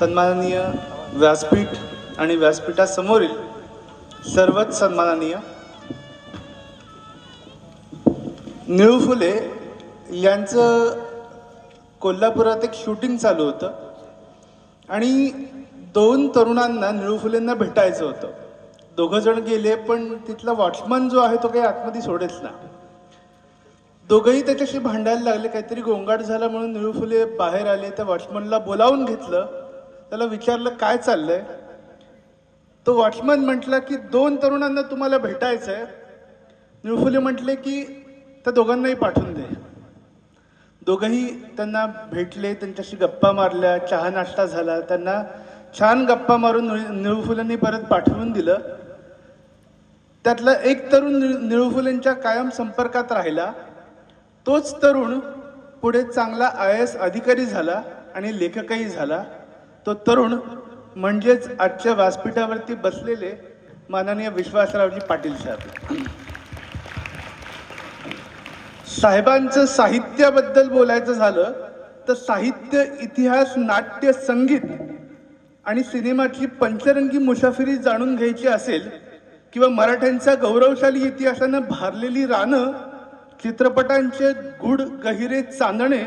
सन्माननीय व्यासपीठ आणि व्यासपीठासमोरील सर्वच सन्माननीय निळू फुले यांचं कोल्हापुरात एक शूटिंग चालू होतं. आणि दोन तरुणांना निळू फुलेंना भेटायचं होतं. दोघं जण गेले पण तिथला वॉचमन जो आहे तो काही आतमध्ये सोडेच ना. दोघंही त्याच्याशी भांडायला लागले. काहीतरी गोंगाट झाला म्हणून निळू फुले बाहेर आले. त्या वॉचमनला बोलावून घेतलं. त्याला विचारलं काय चाललंय? तो वॉचमन म्हटला की दोन तरुणांना तुम्हाला भेटायचं आहे निळू म्हटले की त्या दोघांनाही पाठवून दे. दोघंही त्यांना भेटले त्यांच्याशी गप्पा मारल्या चहा नाश्ता झाला. त्यांना छान गप्पा मारून निळू परत पाठवून दिलं. त्यातला एक तरुण निळू कायम संपर्कात राहिला. तोच तरुण पुढे चांगला आय एस अधिकारी झाला आणि लेखकही झाला. तो तरुण म्हणजेच आजच्या व्यासपीठावरती बसलेले माननीय विश्वासरावजी पाटील साहेब. साहेबांचं साहित्याबद्दल बोलायचं झालं तर साहित्य इतिहास नाट्य संगीत आणि सिनेमाची पंचरंगी मुसाफिरी जाणून घ्यायची असेल किंवा मराठ्यांच्या गौरवशाली इतिहासानं भारलेली रानं चित्रपटांचे गुढ गहिरे चांदणे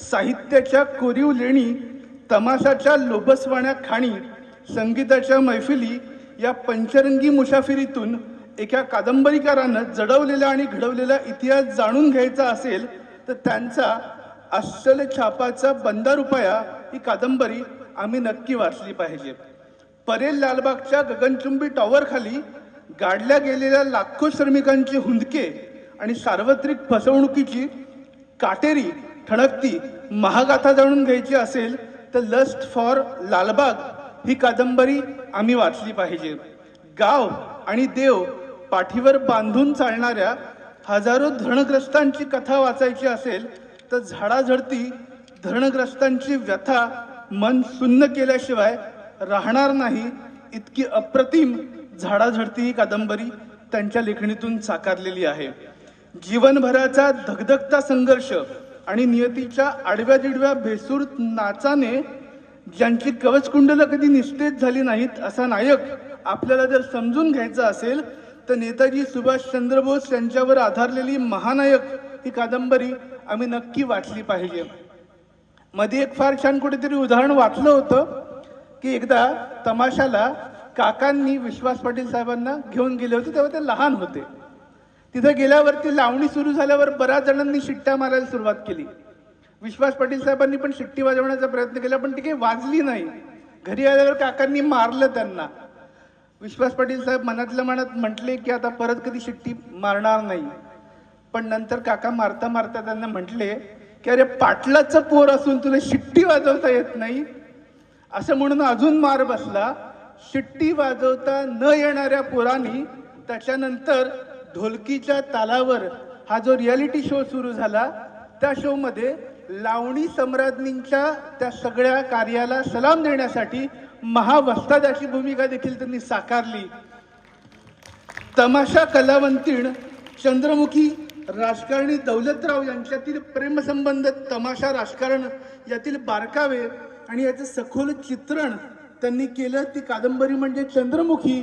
साहित्याच्या कोरीव लेणी तमाशाच्या लोबसवाण्या खाणी संगीताच्या मैफिली या पंचरंगी मुसाफिरीतून एका कादंबरीकारानं जडवलेला आणि घडवलेला इतिहास जाणून घ्यायचा असेल तर त्यांचा अस्सल छापाचा बंदा रुपया ही कादंबरी आम्ही नक्की वाचली पाहिजे. परेल लालबागच्या गगनचुंबी टॉवरखाली गाडल्या गेलेल्या लाखो श्रमिकांची हुंदके आणि सार्वत्रिक फसवणुकीची काटेरी ठणकती महागाथा जाणून घ्यायची असेल तर लस्ट फॉर लालबाग ही कादंबरी आम्ही वाचली पाहिजे. गाव आणि देव पाठीवर बांधून चालणाऱ्या हजारो धरणग्रस्तांची कथा वाचायची असेल तर झाडाझडती धरणग्रस्तांची व्यथा मन सुन्न केल्याशिवाय राहणार नाही. इतकी अप्रतिम झाडाझडती ही कादंबरी त्यांच्या लेखणीतून साकारलेली आहे. जीवनभराचा धगधगता संघर्ष आणि नियतीच्या आडव्या दिडव्या भेसूर नाचाने ज्यांची कवचकुंडलं कधी निस्तेज झाली नाहीत असा नायक आपल्याला जर समजून घ्यायचा असेल तर नेताजी सुभाषचंद्र बोस यांच्यावर आधारलेली महानायक ही कादंबरी आम्ही नक्की वाचली पाहिजे. मध्ये एक फार छान कुठेतरी उदाहरण वाचलं होतं की एकदा तमाशाला काकांनी विश्वास पाटील साहेबांना घेऊन गेले होते तेव्हा ते लहान होते. तिथं गेल्यावरती लावणी सुरू झाल्यावर बऱ्याच जणांनी शिट्ट्या मारायला सुरुवात केली. विश्वास पाटील साहेबांनी पण शिट्टी वाजवण्याचा प्रयत्न केला पण ती काही वाजली नाही. घरी आल्यावर काकांनी मारलं त्यांना. विश्वास पाटील साहेब मनातल्या मनात म्हटले की आता परत कधी शिट्टी मारणार नाही. पण नंतर काका मारता मारता त्यांना म्हटले की अरे पाटलाचं पोर असून तुला शिट्टी वाजवता येत नाही? असं म्हणून अजून मार बसला. शिट्टी वाजवता न येणाऱ्या पोरांनी त्याच्यानंतर ढोलकीच्या तालावर हा जो रियालिटी शो सुरू झाला त्या शोमध्ये लावणी सम्राज्ञींच्या त्या सगळ्या कार्याला सलाम देण्यासाठी महावस्तादाची भूमिका देखील त्यांनी साकारली. तमाशा कलावंतीण चंद्रमुखी राजकारणी दौलतराव यांच्यातील प्रेमसंबंध तमाशा राजकारण यातील बारकावे आणि याचं सखोल चित्रण त्यांनी केलं. ती कादंबरी म्हणजे चंद्रमुखी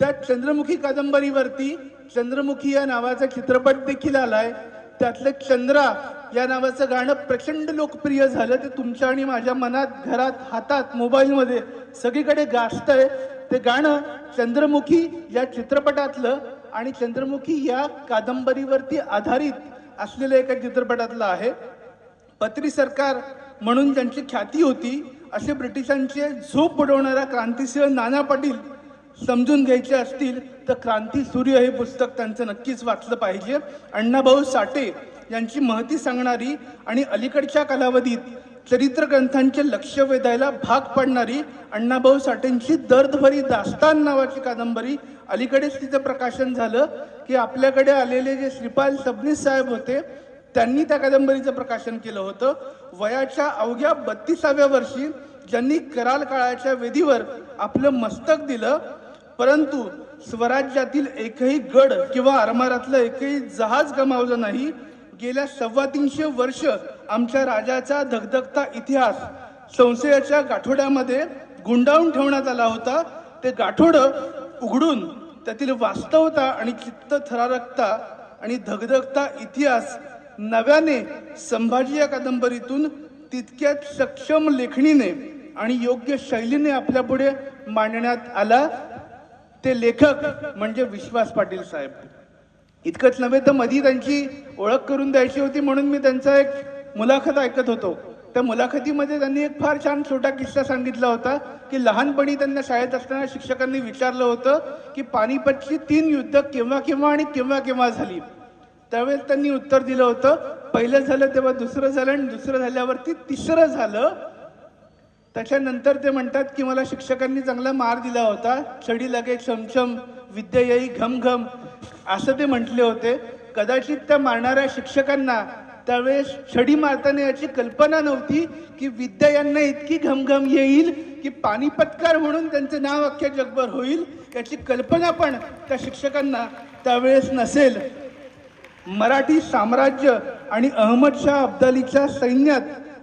त्या चंद्रमुखी कादंबरीवरती चंद्रमुखी या नावाचा चित्रपट देखील आलाय. त्यातलं चंद्रा या नावाचं गाणं प्रचंड लोकप्रिय झालं. ते तुमच्या आणि माझ्या मनात घरात हातात मोबाईलमध्ये सगळीकडे गाजतंय. ते गाणं चंद्रमुखी या चित्रपटातलं आणि चंद्रमुखी या कादंबरीवरती आधारित असलेल्या एका चित्रपटातलं आहे. पत्री सरकार म्हणून ज्यांची ख्याती होती असे ब्रिटिशांचे झोप बुडवणारा क्रांतिसिंह नाना पाटील समजून घ्यायचे असतील तर क्रांती सूर्य हे पुस्तक त्यांचं नक्कीच वाचलं पाहिजे. अण्णाभाऊ साठे यांची महती सांगणारी आणि अलीकडच्या कालावधीत चरित्र ग्रंथांचे लक्ष वेधायला भाग पाडणारी अण्णाभाऊ साठेंची दर्दभरी दास्तान नावाची कादंबरी अलीकडेच तिचं प्रकाशन झालं की आपल्याकडे आलेले जे श्रीपाल सबनीस साहेब होते त्यांनी त्या कादंबरीचं प्रकाशन केलं होतं. वयाच्या अवघ्या बत्तीसाव्या वर्षी ज्यांनी कराल काळाच्या वेदीवर आपलं मस्तक दिलं परंतु स्वराज्यातील एकही गड किंवा आरमारातलं एकही जहाज गमावलं नाही. गेल्या सव्वा तीनशे वर्ष आमच्या राजाचा धगधगता इतिहास संशयाच्या गाठोड्यामध्ये गुंडाळून ठेवण्यात आला होता. ते गाठोडं उघडून त्यातील वास्तवता आणि चित्त थरारकता आणि धगधगता इतिहास नव्याने संभाजी या कादंबरीतून तितक्याच सक्षम लेखणीने आणि योग्य शैलीने आपल्यापुढे मांडण्यात आला. ते लेखक म्हणजे विश्वास पाटील साहेब. इतकंच नव्हे तर मधी त्यांची ओळख करून द्यायची होती म्हणून मी त्यांचा एक मुलाखत ऐकत होतो. त्या मुलाखतीमध्ये त्यांनी एक फार छान छोटा किस्सा सांगितला होता की लहानपणी त्यांना शाळेत असताना शिक्षकांनी विचारलं होतं की पानिपतची तीन युद्ध केव्हा केव्हा आणि केव्हा केव्हा झाली? त्यावेळेस त्यांनी उत्तर दिलं होतं पहिलं झालं तेव्हा दुसरं झालं आणि दुसरं झाल्यावरती तिसरं झालं त्याच्यानंतर ते म्हणतात की मला शिक्षकांनी चांगला मार दिला होता. छडी लागे छमछम विद्या येई असं ते म्हटले होते. कदाचित त्या मारणाऱ्या शिक्षकांना त्यावेळेस छडी मारताना याची कल्पना नव्हती की विद्या यांना इतकी घमघम येईल की पानिपतकार म्हणून त्यांचं नाव अख्ख्या जगभर होईल. याची कल्पना पण त्या शिक्षकांना त्यावेळेस नसेल. मराठी साम्राज्य आणि अहमदशाह अब्दालीच्या सैन्यात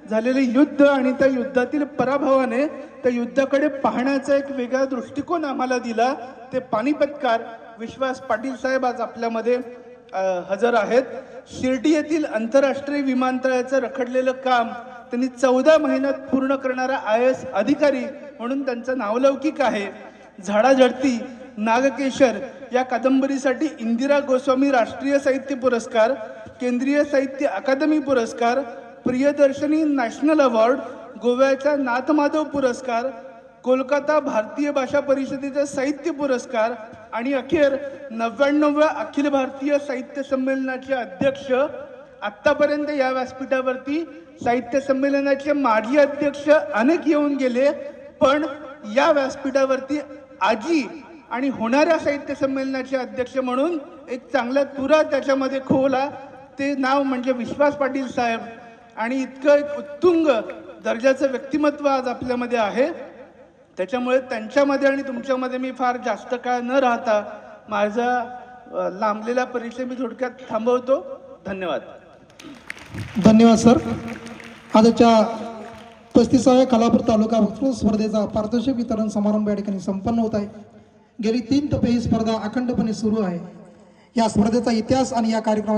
झालेले युद्ध आणि त्या युद्धातील पराभवाने त्या युद्धाकडे पाहण्याचा एक वेगळा दृष्टिकोन आम्हाला दिला. ते पानिपतकार विश्वास पाटील साहेब आज आपल्यामध्ये हजर आहेत. शिर्डी येथील आंतरराष्ट्रीय विमानतळाचं रखडलेलं काम त्यांनी चौदा महिन्यात पूर्ण करणारा आय एस अधिकारी म्हणून त्यांचं नावलौकिक आहे. झाडाझडती नागकेशर या कादंबरीसाठी इंदिरा गोस्वामी राष्ट्रीय साहित्य पुरस्कार केंद्रीय साहित्य अकादमी पुरस्कार प्रियदर्शनी नॅशनल अवॉर्ड गोव्याचा नाथमाधव पुरस्कार कोलकाता भारतीय भाषा परिषदेचा साहित्य पुरस्कार आणि अखेर नव्याण्णव्या अखिल भारतीय साहित्य संमेलनाचे अध्यक्ष आत्तापर्यंत या व्यासपीठावरती साहित्य संमेलनाचे माजी अध्यक्ष अनेक येऊन गेले पण या व्यासपीठावरती आजी आणि होणाऱ्या साहित्य संमेलनाचे अध्यक्ष म्हणून एक चांगला तुरा त्याच्यामध्ये खोवला ते नाव म्हणजे विश्वास पाटील साहेब. आणि इतकं एक उत्तुंग दर्जाचं व्यक्तिमत्व आज आपल्यामध्ये आहे. त्याच्यामुळे त्यांच्यामध्ये आणि तुमच्यामध्ये मी फार जास्त काळ न राहता माझा लांबलेला परिचय मी थोडक्यात थांबवतो. धन्यवाद. धन्यवाद सर. आजच्या पस्तीसाव्या कलापूर तालुका वक्तृत्व स्पर्धेचा पारदर्शक वितरण समारंभ या ठिकाणी संपन्न होत आहे. गेली तीन टप्पे ही स्पर्धा अखंडपणे सुरू आहे. या स्पर्धेचा इतिहास आणि या कार्यक्रमात